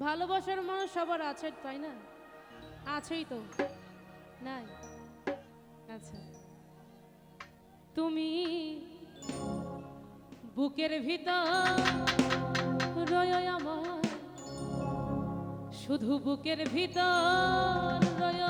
ভালোবাসার মানুষ সবার আছে, তাই না? আছেই তো। নাই? আচ্ছা। তুমি বুকের ভিতর রয় আমার। শুধু বুকের ভিতর রয়